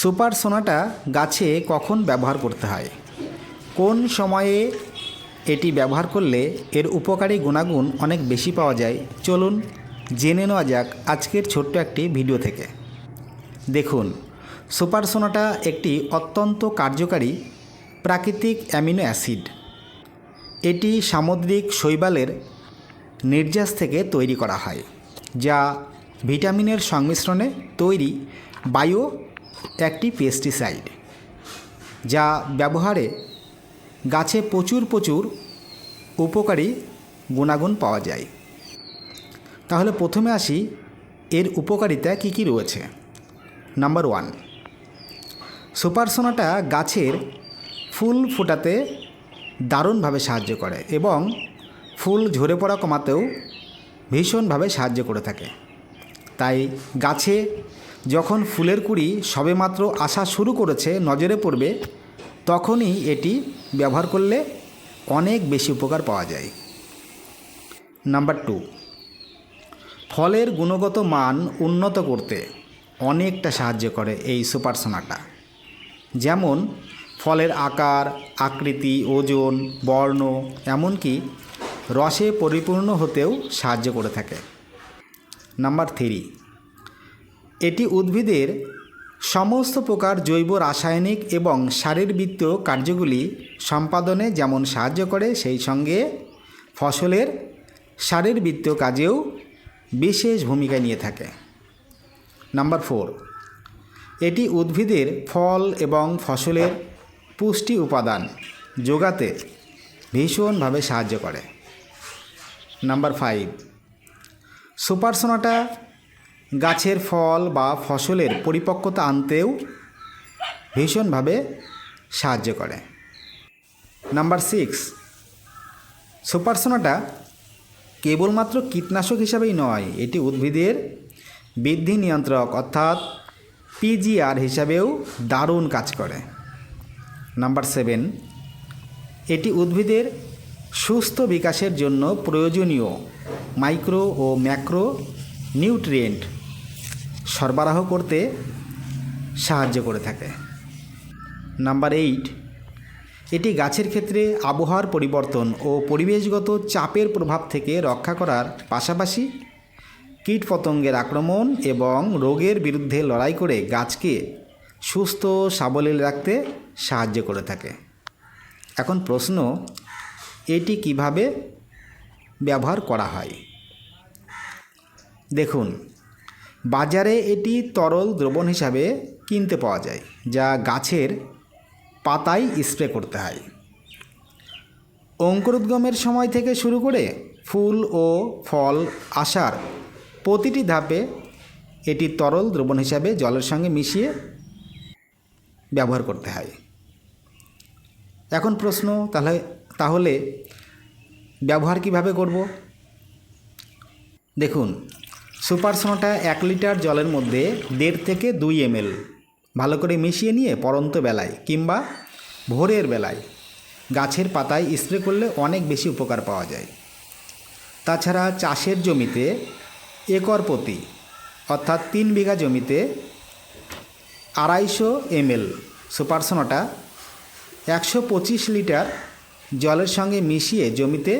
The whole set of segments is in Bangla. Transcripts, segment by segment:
সুপার সোনাটা গাছে কখন ব্যবহার করতে হয়? কোন সময়ে এটি ব্যবহার করলে এর উপকারী গুণাগুণ অনেক বেশি পাওয়া যায়? চলুন জেনে নেওয়া যাক আজকের ছোট্ট একটি ভিডিও থেকে। দেখুন, সুপার সোনাটা একটি অত্যন্ত কার্যকারী প্রাকৃতিক অ্যামিনো অ্যাসিড। এটি সামুদ্রিক শৈবালের নির্যাস থেকে তৈরি করা হয়, যা ভিটামিনের সংমিশ্রণে তৈরি বায়ো একটি পেস্টিসাইড যা ব্যবহারে গাছে প্রচুর প্রচুর উপকারী গুণাগুণ পাওয়া যায়। তাহলে প্রথমে আসি, এর উপকারিতা কী কী রয়েছে? নাম্বার ওয়ান সুপারসোনাটা গাছের ফুল ফোটাতে দারুণভাবে সাহায্য করে এবং ফুল ঝরে পড়া কমাতেও ভীষণভাবে সাহায্য করে থাকে। তাই গাছে যখন ফুলের কুড়ি সবেমাত্র আসা শুরু করেছে, নজরে পড়বে, তখনই এটি ব্যবহার করলে অনেক বেশি উপকার পাওয়া যায়। নাম্বার টু, ফলের গুণগত মান উন্নত করতে অনেকটা সাহায্য করে এই সুপার সোনাটা। যেমন, ফলের আকার, আকৃতি, ওজন, বর্ণ, এমনকি রসে পরিপূর্ণ হতেও সাহায্য করে থাকে। নাম্বার থ্রি এটি উদ্ভিদের সমস্ত প্রকার জৈব, রাসায়নিক এবং শারীরবৃত্তীয় কার্যগুলি সম্পাদনে যেমন সাহায্য করে, সেই সঙ্গে ফসলের শারীরবৃত্তীয় কাজেও বিশেষ ভূমিকা নিয়ে থাকে। নাম্বার ফোর, এটি উদ্ভিদের ফল এবং ফসলের পুষ্টি উপাদান যোগাতে ভীষণভাবে সাহায্য করে। নাম্বার ফাইভ সুপার সোনাটা গাছের ফল বা ফসলের পরিপক্কতা আনতেও ভীষণভাবে সাহায্য করে। নাম্বার সিক্স, সুপারসোনাটা কেবলমাত্র কীটনাশক হিসাবেই নয়, এটি উদ্ভিদের বৃদ্ধি নিয়ন্ত্রক অর্থাৎ পিজিআর হিসাবেও দারুণ কাজ করে। নাম্বার সেভেন, এটি উদ্ভিদের সুস্থ বিকাশের জন্য প্রয়োজনীয় মাইক্রো ও ম্যাক্রো নিউট্রিয়েন্ট সরবরাহ করতে সাহায্য করে থাকে। নাম্বার এইট, এটি গাছের ক্ষেত্রে আবহাওয়ার পরিবর্তন ও পরিবেশগত চাপের প্রভাব থেকে রক্ষা করার পাশাপাশি কীটপতঙ্গের আক্রমণ এবং রোগের বিরুদ্ধে লড়াই করে গাছকে সুস্থ, সাবলীল রাখতে সাহায্য করে থাকে। এখন প্রশ্ন, এটি কীভাবে ব্যবহার করা হয়? দেখুন বাজারে এটি তরল দ্রবণ হিসাবে কিনতে পাওয়া যায়, যা গাছের পাতায় স্প্রে করতে হয়। অঙ্কুরোদ্গমের সময় থেকে শুরু করে ফুল ও ফল আসার প্রতিটি ধাপে এটি তরল দ্রবণ হিসাবে জলের সঙ্গে মিশিয়ে ব্যবহার করতে হয়। এখন প্রশ্ন, তাহলে তাহলে ব্যবহার কীভাবে করব? দেখুন সুপার সোনাটা এক লিটার জলের মধ্যে দেড় থেকে দুই এমএল। ভালো করে মিশিয়ে নিয়ে পরন্ত বেলায় কিংবা ভোরের বেলায় গাছের পাতায় স্প্রে করলে অনেক বেশি উপকার পাওয়া যায়। তাছাড়া চাষের জমিতে একর প্রতি, অর্থাৎ তিন বিঘা জমিতে আড়াইশো এমএল সুপার সোনাটা একশো পঁচিশ লিটার জলের সঙ্গে মিশিয়ে জমিতে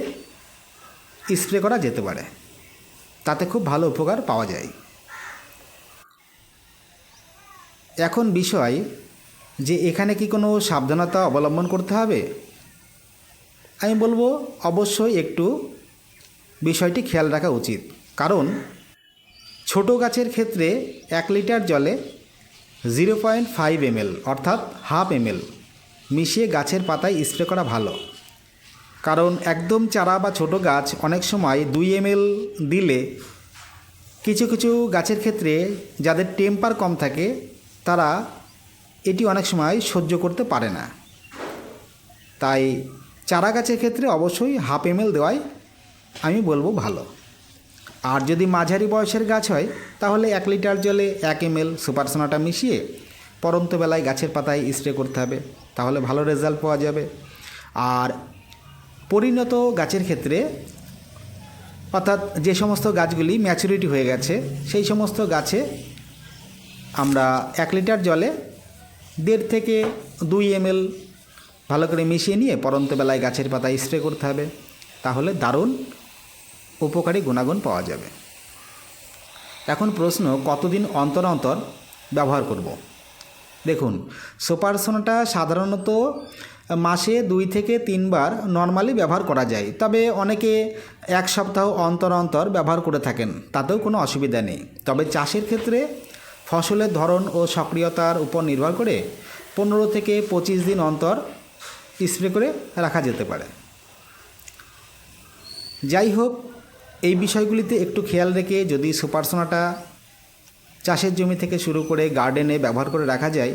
স্প্রে করা যেতে পারে। তাতে খুব ভালো উপকার পাওয়া যায়। এখন বিষয় যে এখানে কি কোনো সাবধানতা অবলম্বন করতে হবে? আমি বলব অবশ্যই একটু বিষয়টি খেয়াল রাখা উচিত। কারণ ছোট গাছের ক্ষেত্রে এক লিটার জলে zero point five M L অর্থাৎ হাফ এমএল মিশিয়ে গাছের পাতায় স্প্রে করা ভালো। কারণ একদম চারা বা ছোট গাছ অনেক সময় দুই এমএল দিলে কিছু কিছু গাছের ক্ষেত্রে যাদের টেম্পার কম থাকে, তারা এটি অনেক সময় সহ্য করতে পারে না। তাই চারা গাছের ক্ষেত্রে অবশ্যই হাফ এমএল দেওয়াই আমি বলব ভালো। আর যদি মাঝারি বয়সের গাছ হয়, তাহলে এক লিটার জলে এক এমএল সুপার সোনাটা মিশিয়ে পরন্ত বেলায় গাছের পাতায় স্প্রে করতে হবে, তাহলে ভালো রেজাল্ট পাওয়া যাবে। আর পরিণত গাছের ক্ষেত্রে, অর্থাৎ যে সমস্ত গাছগুলি ম্যাচুরিটি হয়ে গেছে, সেই সমস্ত গাছে আমরা এক লিটার জলে দেড় থেকে দুই এমএল ভালো করে মিশিয়ে নিয়ে পরন্ত বেলায় গাছের পাতায় স্প্রে করতে হবে তাহলে দারুণ উপকারী গুণাগুণ পাওয়া যাবে এখন প্রশ্ন, কতদিন অন্তর অন্তর ব্যবহার করব। দেখুন সুপার সোনাটা সাধারণত মাসে দুই থেকে তিনবার নর্মালি ব্যবহার করা যায়। তবে অনেকে এক সপ্তাহ অন্তর অন্তর ব্যবহার করে থাকেন, তাতেও কোনো অসুবিধা নেই। তবে চাষের ক্ষেত্রে ফসলের ধরন ও সক্রিয়তার উপর নির্ভর করে পনেরো থেকে পঁচিশ দিন অন্তর স্প্রে করে রাখা যেতে পারে। যাই হোক, এই বিষয়গুলিতে একটু খেয়াল রেখে যদি সুপার সোনাটা চাষের জমি থেকে শুরু করে গার্ডেনে ব্যবহার করে রাখা যায়,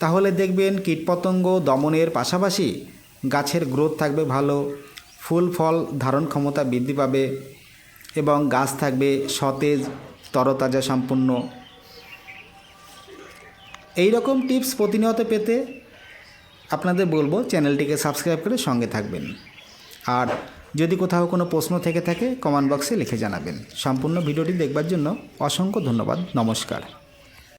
তাহলে দেখবেন কীটপতঙ্গ দমনের পাশাপাশি গাছের গ্রোথ থাকবে ভালো, ফুল ফল ধারণ ক্ষমতা বৃদ্ধি পাবে এবং গাছ থাকবে সতেজ, তরতাজা সম্পূর্ণ। এই রকম টিপস প্রতিনিয়ত পেতে আপনাদের বলব চ্যানেলটিকে সাবস্ক্রাইব করে সঙ্গে থাকবেন। আর যদি কোথাও কোনো প্রশ্ন থেকে থাকে কমেন্ট বক্সে লিখে জানাবেন। সম্পূর্ণ ভিডিওটি দেখবার জন্য অসংখ্য ধন্যবাদ। নমস্কার।